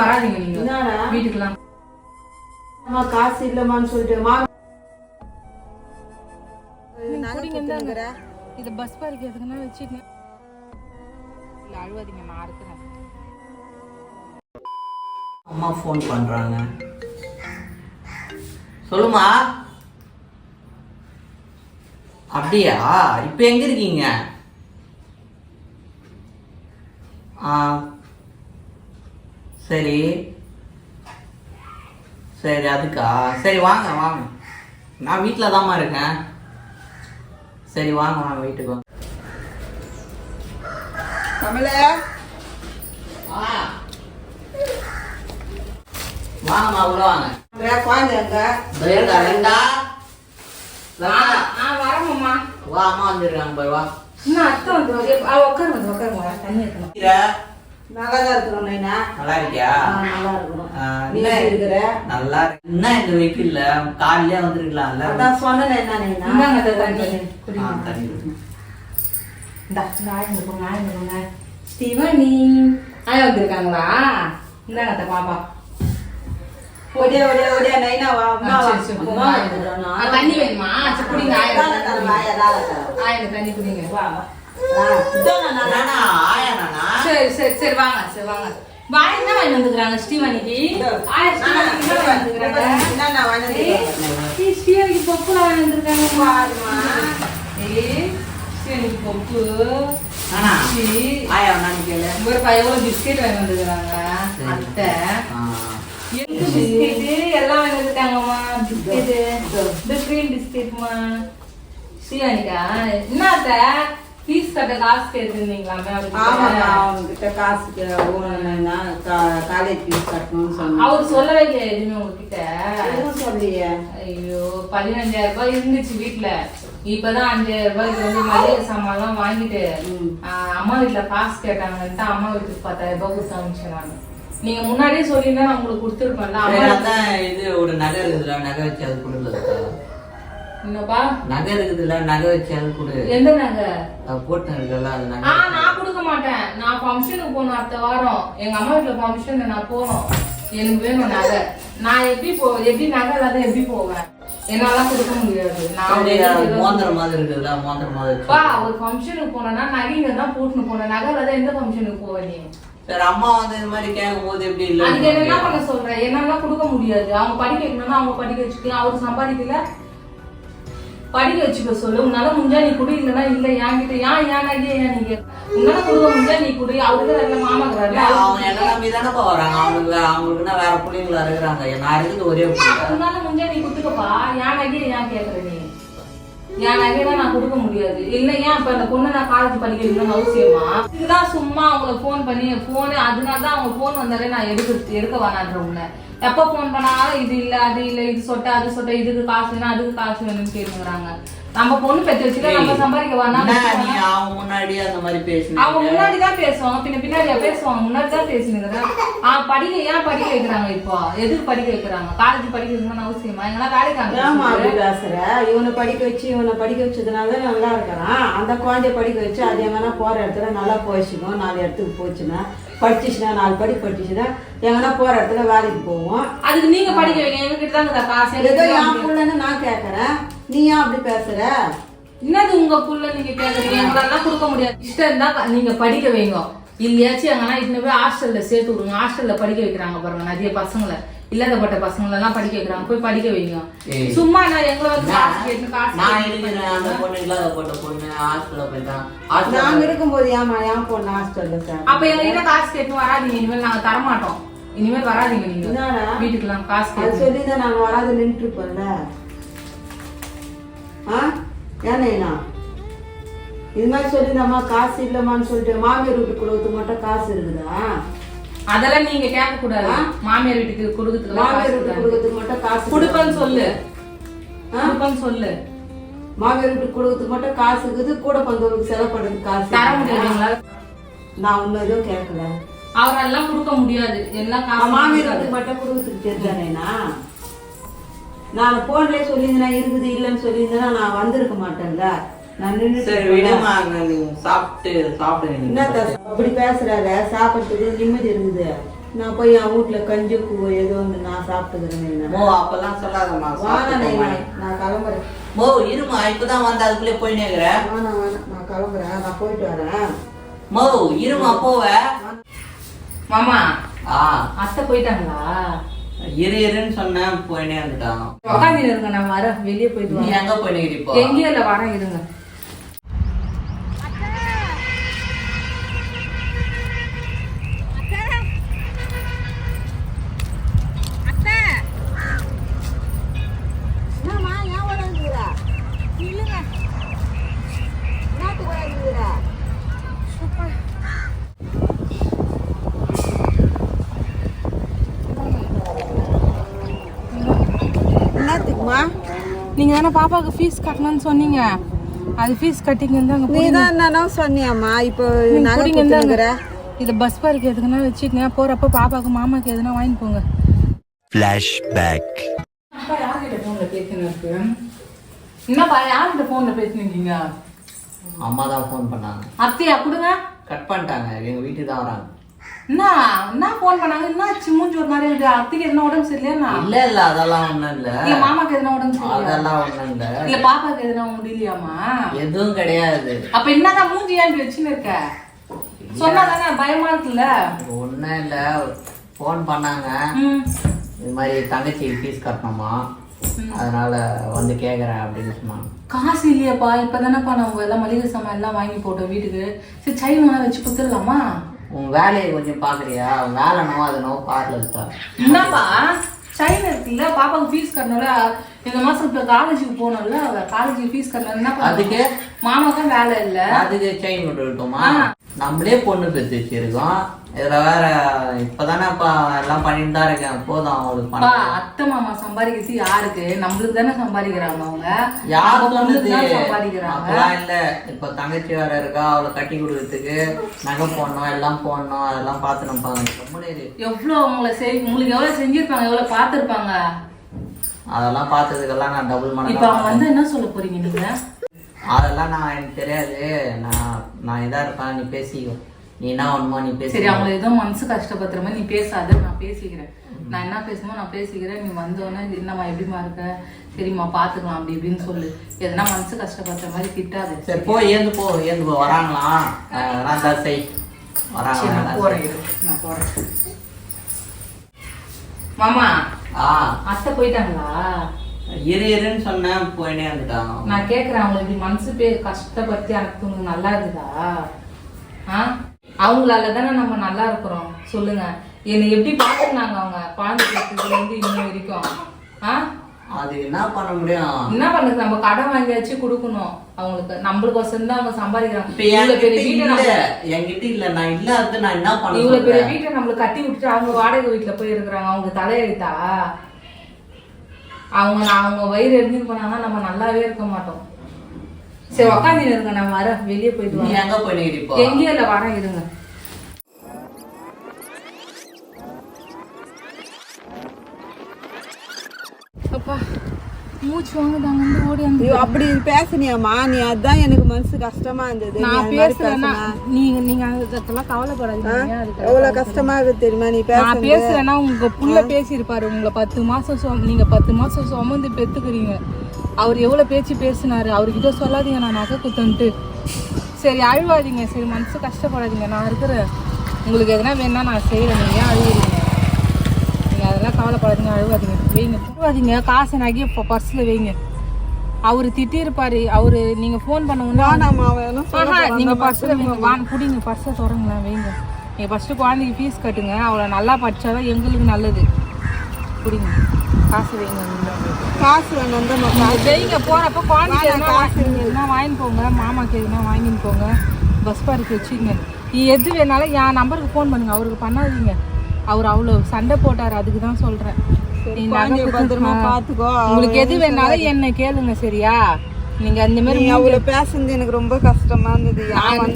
இனிமேல் வராதீங்க நீங்க. வீட்டுக்குலாம் அம்மா காசு இல்லம்மான்னு சொல்லிட்டு மா இது பஸ் பறிக்கிறதுக்குன்னா வச்சுக்கங்க. இல்ல அழுவாதீங்க நான் இருக்கிறேன் அம்மா ஃபோன் பண்றாங்க. சொல்லுமா? அப்படியா? இப்போ எங்க இருக்கீங்க? ஆ. சரி. சரி அதுக்கா. சரி வாங்க வாங்க. நான் வீட்டில் தாம்மா இருக்கேன். சரி வாங்க வாங்க வீட்டுக்கு வாங்க. கமலே. ஆ. வாங்கம்மா உள்ள வாங்க. குழந்தை எங்க? இதோ இருக்கா, ரெண்டா? லதா, ஆ வரமாம்மா வா அம்மா வந்துருக்காங்க போய் வா. இன்னும் அத்தை வந்து உட்காரு வந்து உட்காருங்க தண்ணி எடுக்கணும். நல்லா தான் இருக்கிறோம் நைனா. நல்லா இருக்கியா ஆ, நல்லா இருக்கிறோம் நீ என்ன எப்படி இருக்கிற? நல்லா இருக்கு. என்ன இந்த வெயில்ல காலையிலே வந்திருக்கலாம்ல? அதான் சொன்னேன் என்ன நைனா. இந்தாங்க தண்ணி தண்ணி. இந்தா இந்த ஆயுங்க போங்க ஆயுங்க போங்க ஸ்டீவனி ஆயா வந்திருக்காங்களா? இந்தாங்க அத்தை பாப்பா. ஒடியா ஒடியா ஒடியா நைனா வா அம்மா வா. தண்ணி வேணுமா? சரி குடிங்க ஆயா தானே தரேன், வாயா, தானே தரேன். ஆயா தண்ணி குடிங்க. வா, வா. சரி சரி சரி வாங்க சரி வாங்க. வாய் என்ன வாங்கி வந்துக்கிறாங்க. ஏய், ஸ்ரீவாணிக்கு பப்பு வாங்கி வந்திருக்காங்க ஸ்ரீவாணிக்கு பப்பு. ஒரு எவ்வளவு பிஸ்கெட் வாங்கி வந்துக்கிறாங்க. அத்தை. ஆ. எந்த பிஸ்கெட் எல்லாம் வாங்கி வந்துருக்காங்கம்மா பிஸ்கெட் இந்த பிஸ்கெட்மா ஸ்ரீவாணிக்கா என்ன அத்தை? ஃபீஸ் கட்ட காசு கேட்டுருந்தீங்களாமே ஆமாக்கா, அவருக்கு அவன்கிட்ட காசுக்கு ஊனணும்னா, கா- காலேஜ் ஃபீஸ் கட்டணும்னு சொன்னான். அவர் சொல்லவே இல்லையா எதுவுமே உங்ககிட்ட? எதுவும் சொல்லியே. ஐயோ பதினஞ்சாயிரம் ரூபாய் இருந்துச்சு வீட்டுல இப்பதான் அஞ்சாயிரம் ரூபாய்க்கு வந்து மளிகை சாமான்லாம் வாங்கிட்டு அம்மா வீட்டுல காசு கேட்டாங்கன்ட்டு அம்மா வீட்டுக்கு பத்தாயிரம் ரூபாய் கொடுத்து அனுப்பிச்சேன் நான் நீங்க முன்னாடியே சொல்லியிருந்தா நான் உங்களுக்கு அதான் இது ஒரு நகை இருக்குதுல நகை வச்சு அது கொடுக்கல என்னப்பா நகை இருக்குதுல நகை வச்சு அது கொடு. எந்த நகை? போட்டு இருக்குல்ல அது ஆ நகை நான் கொடுக்க மாட்டேன். நான் ஃபங்க்ஷனுக்கு போகணும் அடுத்த வாரம். எங்க அம்மா வீட்டுல ஃபங்க்ஷன் நான் போகணும் எனக்கு வேணும் நகை. நான் எப்படி போ எப்படி நகை இல்லாத எப்படி போவேன்? என்னால கொடுக்க முடியாது. நான் அது ஏதாவது- மோந்திரம் மாதிரி. பா ஒரு ஃபங்க்ஷனுக்கு போனேன்னா நகைங்க தான் போட்டுன்னு போனேன். நகை இல்லாத எந்த ஃபங்க்ஷனுக்கு போவ நீ? சரி அம்மா வந்து இந்த மாதிரி கேட்கும் போது எப்படி அதுக்கு என்ன பண்ண சொல்றேன் என்னால கொடுக்க முடியாது. அவங்க படிக்க வைக்கணும்னா அவங்க படிக்க வச்சுக்கலாம். அவர் சம்பாதிக்கல படிக்க வச்சுக்க சொல்லு. உன்னால முடிஞ்சா நீ குடி இல்லைன்னா இல்ல. என்கிட்ட ஏன் ஏன் நகையை ஏன் நீங்க? உன்னால கொடுக்க முடிஞ்சா நீ குடி. அவருக்கு நல்ல மாமாக்குறாரு அவங்க என்ன நம்பி தானப்பா வராங்க. அவங்களுக்கு அவங்களுக்குன்னா வேற பிள்ளைங்களா இருக்கிறாங்க நான் இருக்குது ஒரே உன்னால முடிஞ்சா நீ குடுத்துக்கப்பா. என் நகையை ஏன் கேக்குற நீ என் நகையெல்லாம் நான் கொடுக்க முடியாது. இல்ல ஏன் இப்ப அந்த பொண்ணு நான் காலேஜ் படிக்கிறதுன்னு அவசியமா? இதுதான் சும்மா அவங்கள ஃபோன் பண்ணி ஃபோனு அதனால தான் அவங்க ஃபோன் வந்தாலே நான் எடுக்க எடுக்க வரான்ற உன்னை எப்ப ஃபோன் பண்ணாலும் இது இல்ல அது இல்ல இது சொட்ட அது சொட்ட இதுக்கு காசு வேணும் அதுக்கு காசு வேணும்னு கேட்டுங்கிறாங்க நம்ம பொண்ணு பெற்று வச்சுக்க நம்ம சம்பாதிக்க வேணாம் நீ அவங்க முன்னாடியே அந்த மாதிரி அவங்க பேசுனீங்க முன்னாடி தான் பேசுவாங்க பின்ன பின்னாடியா பேசுவாங்க முன்னாடி தான் பேசுனீங்க. ஆ படிக்க ஏன் படிக்க வைக்கிறாங்க இப்போ? எதுக்கு படிக்க வைக்கிறாங்க? காலேஜ் படிக்க வைக்கணும்னு அவசியமா? எங்கெல்லாம் வேலைக்கு அப்படி அனுப்பிச்சு பேசுற? இவனை படிக்க வச்சு இவனை படிக்க வச்சதுனால தான் நல்லா இருக்கிறான். அந்த குழந்தைய படிக்க வச்சு அது எங்கன்னா போற இடத்துல நல்லா போயிச்சுக்கும் நாலு இடத்துக்கு போச்சுன்னா படிச்சுச்சுன்னா நாலு படி படிச்சுச்சுன்னா எங்கன்னா போற இடத்துல வேலைக்கு போவோம். அதுக்கு நீங்க படிக்க வைங்க. எங்ககிட்ட தாங்க காசு. ஏதோ என் தான் புள்ளன்னு நான் கேக்குறேன். நீ ஏன் அப்படி பேசுற? என்னது உங்க புள்ள நீங்க கேக்குறீங்க? எங்களால கொடுக்க முடியாது. இஷ்டம் இருந்தா நீங்க படிக்க வைங்க. இல்லையாச்சும் எங்கன்னா இத்தனை போய் ஹாஸ்டல்ல சேர்த்து விடுங்க. ஹாஸ்டல்ல படிக்க வைக்கிறாங்க பாருங்க நிறைய பசங்களை. இல்லாதப்பட்ட பசங்களை எல்லாம் படிக்க வைக்கிறாங்க. போய் படிக்க வைங்க. சும்மா நான் எங்களை வந்து நான் இருக்கிறேன் அந்த பொண்ணு இல்லாத போட்ட பொண்ணு ஹாஸ்டல்ல போயிட்டான் நாங்க இருக்கும்போது ஏமா ஏன் பொண்ணு ஹாஸ்டல்ல சார். அப்ப எங்ககிட்ட காசு கேட்டு வராதீங்க. இனிமேல் நாங்க தர மாட்டோம் இனிமேல் வராதீங்க நீங்க. என்னடா வீட்டுக்குலாம் காசு சொல்லி தான் நாங்க வராது நின்று இருப்போம்ல ஆ? ஏன்னா இது மாதிரி சொல்லியிருந்தம்மா காசு இல்லம்மான்னு சொல்லிட்டு மாமியார் வீட்டுக்கு கொடுக்கறதுக்கு மட்டும் காசு இருக்குதா? அதெல்லாம் நீங்க கேட்க கூடாது. மாமியார் வீட்டுக்கு கொடுக்கறதுக்கு மாமியார் வீட்டுக்கு கொடுக்கறதுக்கு மட்டும் காசு கொடுப்பேன்னு சொல்லு? கொடுப்பேன்னு சொல்லு. மாமியார் வீட்டுக்கு கொடுக்கறதுக்கு மட்டும் காசு இருக்குது. கூட பந்தவருக்கு செலவு பண்ணுறதுக்கு காசு தர? முடியாதுங்களா? நான் ஒன்றும் எதுவும் கேட்கல. அவரெல்லாம் கொடுக்க முடியாது. எல்லாம் மாமியார். வீட்டுக்கு மட்டும் கொடுக்கறதுக்கு தெரிஞ்சானேனா நான் போன்லயே சொல்லியிருந்தேன் இருக்குது இல்லைன்னு சொல்லியிருந்தேன்னா நான் வந்திருக்க மாட்டேன்ல. நான் சரி விடுமா நீ சாப்பிட்டு சாப்பிடுங்க என்னத்த அப்படி பேசுறாங்க சாப்பிட்றதுக்கு நிம்மதி இருக்குது நான் போய் என் வீட்டில் கஞ்சி கூவ ஏதோ ஒன்று நான் சாப்பிட்டுக்கிறேன் மோ அப்பெல்லாம் சொல்லாதம்மா. நான் கிளம்புறேன். மோ இருமா இப்பதான் வந்து அதுக்குள்ளே போய் நேக்குற வேணாம் வேணாம் நான் கிளம்புறேன் நான் போயிட்டு வரேன். மோ இருமா போவ. மாமா ஆ. அத்தை போயிட்டாங்களா? இரு இருன்னு சொன்னேன் போயினே வந்துட்டான் உட்காந்து இருங்க நான் வரேன் வெளியே போயிட்டு எங்க போயிட்டு இப்போ எங்கேயும் இல்லை வரேன் இருங்க. நீங்க தானே பாப்பாவுக்கு ஃபீஸ் கட்டணும்னு சொன்னீங்க. அது ஃபீஸ் கட்டிங்க இருந்தாங்க நீ தான் என்னன்னா சொன்னியாம்மா? இப்போ நகை புடிங்க கொடுத்துருக்குற இது பஸ் பாருக்கு எதுக்குன்னா வச்சுக்கங்க போறப்ப பாப்பாக்கு மாமாக்கு எதுனா வாங்கி போங்க. Flashback. அப்பா யார்கிட்ட போன்ல பேசினு இருக்கு என்னப்பா யார்கிட்ட போன்ல பேசினீங்க அம்மா தான் ஃபோன் பண்ணாங்க. அத்தையா கொடுங்க. கட் பண்ணிட்டாங்க. எங்க வீட்டுக்கு தான் வராங்க. என்ன? என்ன போன் பண்ணாங்க? என்ன ஆச்சு? மூஞ்சி ஒரு மாதிரி இருக்கு. அத்தைக்கு எதுனா உடம்பு சரியில்லையா இல்ல இல்ல அதெல்லாம் ஒண்ணும் இல்ல. இல்ல மாமாக்கு எதுனா உடம்பு அதெல்லாம் ஒண்ணும் இல்ல. இல்ல பாப்பாக்கு எதுனா முடியலையாமா? எதுவும் கிடையாது. அப்ப என்னதான் மூஞ்சி ஏன் வச்சுன்னு இருக்க? பயமா இருக்குல்ல? ஒண்ணும் இல்ல. ஃபோன் பண்ணாங்க. இது மாதிரி தங்கச்சி ஃபீஸ் கட்டணுமா? அதனால வந்து கேக்குறேன் அப்படின்னு சொன்னாங்க. காசு இல்லையாப்பா. இப்பதானேப்பா நம்ம எல்லாம் மளிகை சாமான் எல்லாம் வாங்கி போட்டோம் வீட்டுக்கு. சரி சைன் வேணா வச்சு கொடுத்துடலாமா? உன் வேலையை கொஞ்சம் பாக்குறியா? உன் வேலை நோ அது நோ பார்லர் தான் என்னப்பா சைன் இருக்குல்ல பாப்பாக்கு ஃபீஸ் கட்டணும்ல இந்த மாசம் இப்ப காலேஜுக்கு போகணும்ல காலேஜுக்கு ஃபீஸ் கட்டணும் என்ன அதுக்கு? மாமாக்கும் வேலை இல்ல. அதுக்கு செயின் விட்டோமா நம்மளே பொண்ணு பெற்று வச்சிருக்கோம். இதுல வேற இப்பதானே எல்லாம் பண்ணிட்டு தான் இருக்கேன். போதும் அவங்களுக்கு அத்தை மாமா சம்பாதிக்கிறது யாருக்கு? நம்மளுக்கு தானே சம்பாதிக்கிறாங்க அவங்க. யார் சொன்னது? சம்பாதிக்கிறாங்க. இல்ல. இப்ப தங்கச்சி வேற இருக்கா? அவளை கட்டி கொடுக்கறதுக்கு நகை போடணும் எல்லாம் போடணும் அதெல்லாம் பார்த்து நம்ம எவ்வளவு உங்களை செய் உங்களுக்கு எவ்வளவு செஞ்சிருப்பாங்க? எவ்வளவு பார்த்திருப்பாங்க? அதெல்லாம் பார்த்ததுக்கெல்லாம் நான் டபுள் இப்ப மடங்கா அவங்க வந்து என்ன சொல்ல போறீங்க நீங்க? அதெல்லாம் நான் எனக்கு தெரியாது. நான் நான் இதா இருப்பேன் நீ பேசிக்கோ. நீ என்ன வேணுமோ நீ பேசி சரி அவங்களை ஏதோ மனசு கஷ்டப்படுத்துற மாதிரி நீ பேசாத நான் பேசிக்கிறேன். நான் என்ன பேசணுமோ நான் பேசிக்கிறேன். நீ வந்தோடனே என்னம்மா எப்படிம்மா இருக்க? சரிம்மா பாத்துக்கலாம் அப்படி இப்படின்னு சொல்லு. எதனா மனசு கஷ்டப்படுத்துற மாதிரி திட்டாது. சரி போ ஏந்து போ ஏந்து போ. வராங்களா? அதெல்லாம் தான் செய். நான் போறேன் இரு. நான் போறேன். மாமா ஆ. அத்தை போயிட்டாங்களா? இரு இருன்னு சொன்னேன் போயினே வந்துட்டான் நான் கேக்குறேன் அவங்களுக்கு மனசு பே கஷ்டப்படுத்தி அனுப்புங்க நல்லா இருக்குதா? ஆ? அவங்களால தானே நம்ம நல்லா இருக்கிறோம். சொல்லுங்க. என்னை எப்படி பாத்துருந்தாங்க அவங்க? குழந்தை இருந்து இன்னும் வரைக்கும். ஆ? அது என்ன பண்ண முடியும்? என்ன பண்ணுறது? நம்ம கடன் வாங்கியாச்சு கொடுக்கணும். அவங்களுக்கு நம்மளுக்கு தான் அவங்க சம்பாதிக்கிறாங்க. இவ்வளவு பெரிய என்கிட்ட வீட்டை இல்ல. நம்ம- என்கிட்ட இல்ல. நான் இல்லாதது நான் என்ன பண்ண இவ்வளவு பெரிய வீட்டை நம்மளுக்கு கட்டி விட்டுட்டு அவங்க வாடகை வீட்டுல போய் இருக்கிறாங்க அவங்க தலையெழுத்தா? அவங்க நான் அவங்க வயிறு எரிஞ்சு போனாங்கன்னா நம்ம நல்லாவே இருக்க மாட்டோம். சரி உக்காந்து இருங்க நான் வரேன். வெளியே போயிட்டு வரேன். எங்க போயிட்டு எங்கேயும் இல்லை வரேன் இருங்க. அப்பா. மூச்சு வாங்குதாங்க வந்து ஓடி வந்து ஐயோ அப்படி பேசுனியாம்மா. நீ அதான் எனக்கு மனசு கஷ்டமா இருந்தது. நான் பேசுறேன்னா. நீங்க நீங்க அதெல்லாம் கவலைப்படாதீங்க. எவ்வளவு கஷ்டமா இருக்கு தெரியுமா? நீ நான் பேச பேசுறேன்னா உங்க புள்ள பேசியிருப்பாரு. உங்களை பத்து மாசம் சும- நீங்க பத்து மாசம் சுமந்து பெத்துக்கிறீங்க. அவர் எவ்வளவு பேச்சு பேசினாரு. அவர்கிட்ட சொல்லாதீங்க நான் நகை குத்தன்ட்டு. சரி அழுவாதீங்க. சரி மனசு கஷ்டப்படாதீங்க. நான் இருக்கிறேன். உங்களுக்கு எதனா வேணா நான் செய்யறேன் நீங்க ஏன் அழுகுறீங்க அதெல்லாம் கவலைப்படாதீங்க அழுவாதீங்க வைங்க அழுவாதீங்க காசை நகைய பர்ஸ்ல வைங்க. அவரு திட்டிருப்பாரு. அவரு நீங்க ஃபோன் பண்ண உடனே வேணாம்மா அவன் என்ன சொல்ல ஆஹா, நீங்க பர்ஸ்ல வைங்க. வாங்க. புடிங்க பர்ஸை திறங்களேன் வைங்க. நீங்க ஃபர்ஸ்ட் குழந்தைக்கு ஃபீஸ் கட்டுங்க. அவளை நல்லா படிச்சாதான் எங்களுக்கு நல்லது. புடிங்க காசு வைங்க. காசு வேணும் வைங்க போறப்ப குழந்தைக்கு எதுனா காசு எதுனா வாங்கிட்டு போங்க. மாமாக்கு எதுனா வாங்கிட்டு போங்க. பஸ் பார்க்கு வச்சுங்க. நீ எது வேணாலும் என் நம்பருக்கு ஃபோன் பண்ணுங்க. அவருக்கு பண்ணாதீங்க. அவர் அவ்வளோ சண்டை போட்டார் அதுக்கு தான் ஆ. பாத்துக்கோ. உங்களுக்கு எது வேணாலும் என்ன கேளுங்க சரியா? நீங்க அந்த மாதிரி அவ்வளவு பேசுனது எனக்கு ரொம்ப கஷ்டமா இருந்தது.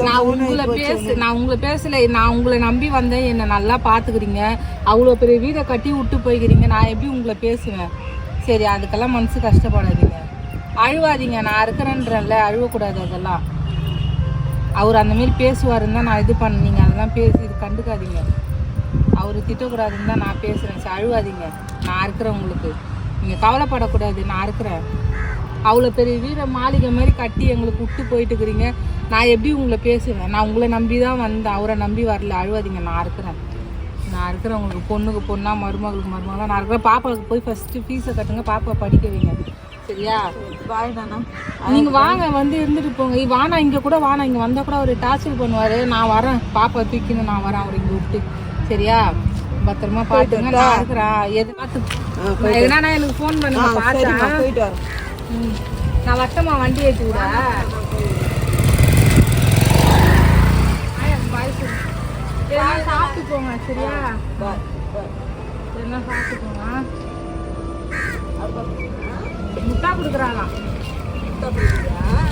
நான் உங்களை. பேச நான் உங்களை பேசல நான் உங்களை நம்பி வந்தேன் என்னை நல்லா பார்த்துக்கிறீங்க அவ்வளோ பெரிய வீடை கட்டி விட்டு போய்க்கிறீங்க நான் எப்படி உங்களை பேசுவேன்? சரி அதுக்கெல்லாம் மனசு கஷ்டப்படாதீங்க. அழுவாதீங்க நான் இருக்கிறேன்றேன்ல அழுவக்கூடாது அதெல்லாம். அவர் அந்த மாதிரி பேசுவாருன்னு தான் நான் இது பண்ணீங்க அதெல்லாம் பேசி இது கண்டுக்காதீங்க. அவர் திட்டக்கூடாதுன்னு தான் நான் பேசுகிறேன் சரி அழுவாதீங்க. நான் இருக்கிறேன் உங்களுக்கு. நீங்கள் கவலைப்படக்கூடாது நான் இருக்கிறேன் அவ்வளோ பெரிய வீர மாளிகை மாதிரி கட்டி எங்களுக்கு விட்டு போயிட்டு இருக்கிறீங்க நான் எப்படி உங்களை பேசுவேன்? நான் உங்களை நம்பி தான் வந்தேன். அவரை நம்பி வரல. அழுவாதீங்க நான் இருக்கிறேன் நான் இருக்கிறேன் உங்களுக்கு. பொண்ணுக்கு பொண்ணா மருமகளுக்கு மருமகளா நான் இருக்கிறேன் பாப்பாவுக்கு போய் ஃபஸ்ட்டு ஃபீஸை கட்டுங்க. பாப்பா படிக்க வைங்க. சரியா? பாய் நானா? நீங்க வாங்க வந்து இருந்துட்டு போங்க. வானா இங்க கூட வானா இங்க வந்தா கூட அவர் டார்ச்சர் பண்ணுவாரு. நான் வரேன். பாப்பா தூக்கின்னு நான் வரேன். அவர் இங்க விட்டு. சரியா பத்திரமா பாத்துங்க நான் இருக்கிறேன் எது? பார்த்து எதுனா எனக்கு ஃபோன் பண்ணுங்க பார்த்தா போயிட்டு வரேன். ம். நான் வட்டமா வண்டி ஏற்றி விட சாப்பிட்டு போங்க சரியா? என்ன சாப்பிட்டு போங்க. முட்டா கொடுக்குறாங்க இந்த பக்கம்